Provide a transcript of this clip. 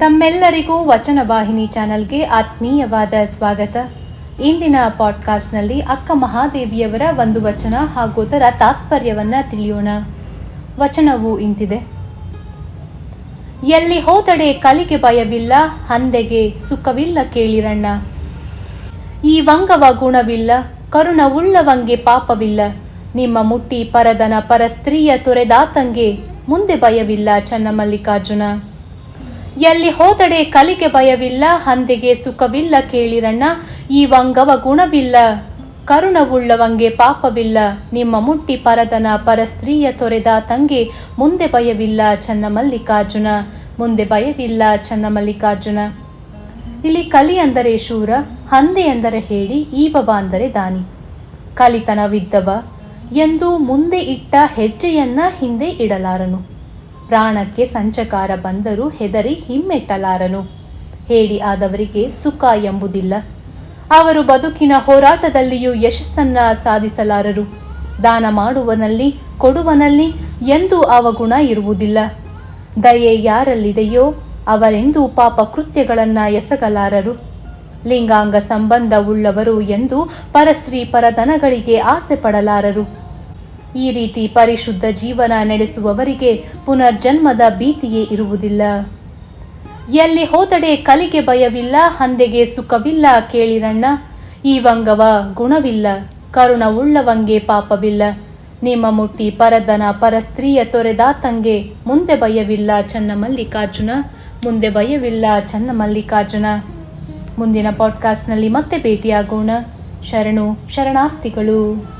ತಮ್ಮೆಲ್ಲರಿಗೂ ವಚನ ವಾಹಿನಿ ಚಾನೆಲ್ಗೆ ಆತ್ಮೀಯವಾದ ಸ್ವಾಗತ. ಇಂದಿನ ಪಾಡ್ಕಾಸ್ಟ್ನಲ್ಲಿ ಅಕ್ಕ ಮಹಾದೇವಿಯವರ ಒಂದು ವಚನ ಹಾಗೂ ಅದರ ತಾತ್ಪರ್ಯವನ್ನ ತಿಳಿಯೋಣ. ವಚನವು ಇಂತಿದೆ. ಎಲ್ಲಿ ಹೋದಡೆ ಕಲಿಗೆ ಭಯವಿಲ್ಲ, ಹಂದೆಗೆ ಸುಖವಿಲ್ಲ ಕೇಳಿರಣ್ಣ. ಈ ವಂಗವ ಗುಣವಿಲ್ಲ ಕರುಣವುಳ್ಳವಂಗೆ ಪಾಪವಿಲ್ಲ. ನಿಮ್ಮ ಮುಟ್ಟಿ ಪರದನ ಪರ ಸ್ತ್ರೀಯ ತೊರೆದಾತಂಗೆ ಮುಂದೆ ಭಯವಿಲ್ಲ, ಚನ್ನಮಲ್ಲಿಕಾರ್ಜುನ. ಎಲ್ಲಿ ಹೋದಡೆ ಕಲಿಗೆ ಭಯವಿಲ್ಲ, ಹಂದಿಗೆ ಸುಖವಿಲ್ಲ ಕೇಳಿರಣ್ಣ, ಈ ವಂಗವ ಗುಣವಿಲ್ಲ, ಕರುಣವುಳ್ಳವಂಗೆ ಪಾಪವಿಲ್ಲ, ನಿಮ್ಮ ಮುಟ್ಟಿ ಪರದನ ಪರ ಸ್ತ್ರೀಯ ತೊರೆದಾತಂಗೆ ಮುಂದೆ ಭಯವಿಲ್ಲ ಚನ್ನಮಲ್ಲಿಕಾರ್ಜುನ, ಮುಂದೆ ಭಯವಿಲ್ಲ ಚನ್ನಮಲ್ಲಿಕಾರ್ಜುನ. ಇಲ್ಲಿ ಕಲಿ ಅಂದರೆ ಶೂರ, ಹಂದೆ ಎಂದರೆ ಹೇಳಿ, ಈಬವ ಅಂದರೆ ದಾನಿ. ಕಲಿತನವಿದ್ದವ, ಎಂದು ಮುಂದೆ ಇಟ್ಟ ಹೆಜ್ಜೆಯನ್ನ ಹಿಂದೆ ಇಡಲಾರನು. ಪ್ರಾಣಕ್ಕೆ ಸಂಚಕಾರ ಬಂದರೂ ಹೆದರಿ ಹಿಮ್ಮೆಟ್ಟಲಾರನು. ಹೇಳಿ ಆದವರಿಗೆ ಸುಖ ಎಂಬುದಿಲ್ಲ. ಅವರು ಬದುಕಿನ ಹೋರಾಟದಲ್ಲಿಯೂ ಯಶಸ್ಸನ್ನ ಸಾಧಿಸಲಾರರು. ದಾನ ಮಾಡುವನಲ್ಲಿ, ಕೊಡುವನಲ್ಲಿ ಎಂದೂ ಅವಗುಣ ಇರುವುದಿಲ್ಲ. ದಯೆ ಯಾರಲ್ಲಿದೆಯೋ ಅವರೆಂದೂ ಪಾಪ ಕೃತ್ಯಗಳನ್ನ ಎಸಗಲಾರರು. ಲಿಂಗಾಂಗ ಸಂಬಂಧವುಳ್ಳವರು ಎಂದು ಪರಸ್ತ್ರೀ ಪರದನಗಳಿಗೆ ಆಸೆ ಪಡಲಾರರು ಈ ರೀತಿ ಪರಿಶುದ್ಧ ಜೀವನ ನಡೆಸುವವರಿಗೆ ಪುನರ್ಜನ್ಮದ ಭೀತಿಯೇ ಇರುವುದಿಲ್ಲ. ಎಲ್ಲಿ ಹೋದಡೆ ಕಲಿಗೆ ಭಯವಿಲ್ಲ, ಹಂದೆಗೆ ಸುಖವಿಲ್ಲ ಕೇಳಿರಣ್ಣ. ಈ ವಂಗವ ಗುಣವಿಲ್ಲ ಕರುಣವುಳ್ಳವಂಗೆ ಪಾಪವಿಲ್ಲ. ನಿಮ್ಮ ಮುಟ್ಟಿ ಪರದನ ಪರ ಸ್ತ್ರೀಯ ತೊರೆದಾತಂಗೆ ಮುಂದೆ ಭಯವಿಲ್ಲ ಚನ್ನಮಲ್ಲಿಕಾರ್ಜುನ, ಮುಂದೆ ಭಯವಿಲ್ಲ ಚನ್ನಮಲ್ಲಿಕಾರ್ಜುನ. ಮುಂದಿನ ಪಾಡ್ಕಾಸ್ಟ್ನಲ್ಲಿ ಮತ್ತೆ ಭೇಟಿಯಾಗೋಣ. ಶರಣು, ಶರಣಾರ್ಥಿಗಳು.